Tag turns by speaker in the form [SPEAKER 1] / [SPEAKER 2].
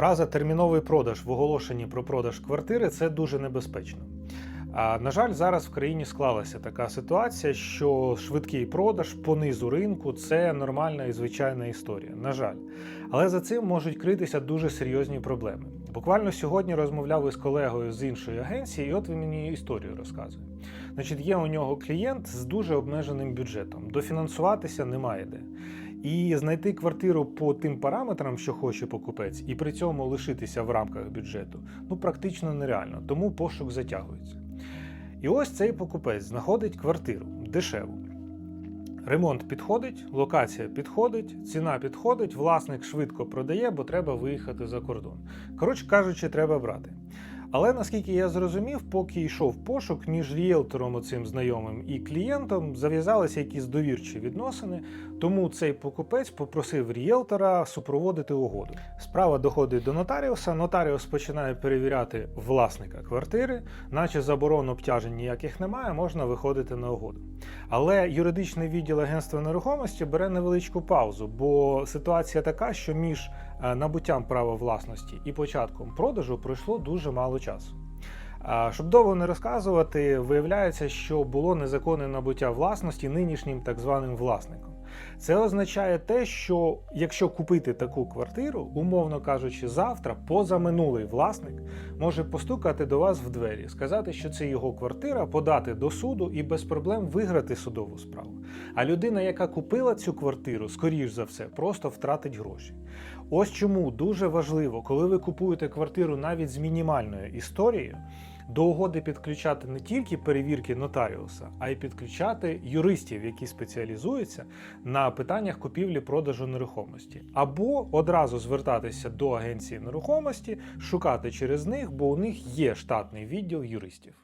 [SPEAKER 1] Фраза терміновий продаж в оголошенні про продаж квартири це дуже небезпечно. А на жаль, зараз в країні склалася така ситуація, що швидкий продаж по низу ринку це нормальна і звичайна історія. На жаль, але за цим можуть критися дуже серйозні проблеми. Буквально сьогодні розмовляв із колегою з іншої агенції, і от він мені історію розказує. Значить, є у нього клієнт з дуже обмеженим бюджетом. Дофінансуватися немає де. І знайти квартиру по тим параметрам, що хоче покупець, і при цьому лишитися в рамках бюджету, ну практично нереально, тому пошук затягується. І ось цей покупець знаходить квартиру дешеву. Ремонт підходить, локація підходить, ціна підходить, власник швидко продає, бо треба виїхати за кордон. Коротше кажучи, треба брати. Але наскільки я зрозумів, поки йшов пошук між ріелтором, оцим знайомим і клієнтом, зав'язалися якісь довірчі відносини, тому цей покупець попросив ріелтора супроводити угоду. Справа доходить до нотаріуса. Нотаріус починає перевіряти власника квартири, наче заборон обтяжень ніяких немає, можна виходити на угоду. Але юридичний відділ агентства нерухомості бере невеличку паузу, бо ситуація така, що між набуттям права власності і початком продажу пройшло дуже мало часу. Щоб довго не розказувати, виявляється, що було незаконне набуття власності нинішнім так званим власником. Це означає те, що якщо купити таку квартиру, умовно кажучи, завтра позаминулий власник може постукати до вас в двері, сказати, що це його квартира, подати до суду і без проблем виграти судову справу. А людина, яка купила цю квартиру, скоріш за все, просто втратить гроші. Ось чому дуже важливо, коли ви купуєте квартиру навіть з мінімальною історією. До угоди підключати не тільки перевірки нотаріуса, а й підключати юристів, які спеціалізуються на питаннях купівлі-продажу нерухомості, або одразу звертатися до агенції нерухомості, шукати через них, бо у них є штатний відділ юристів.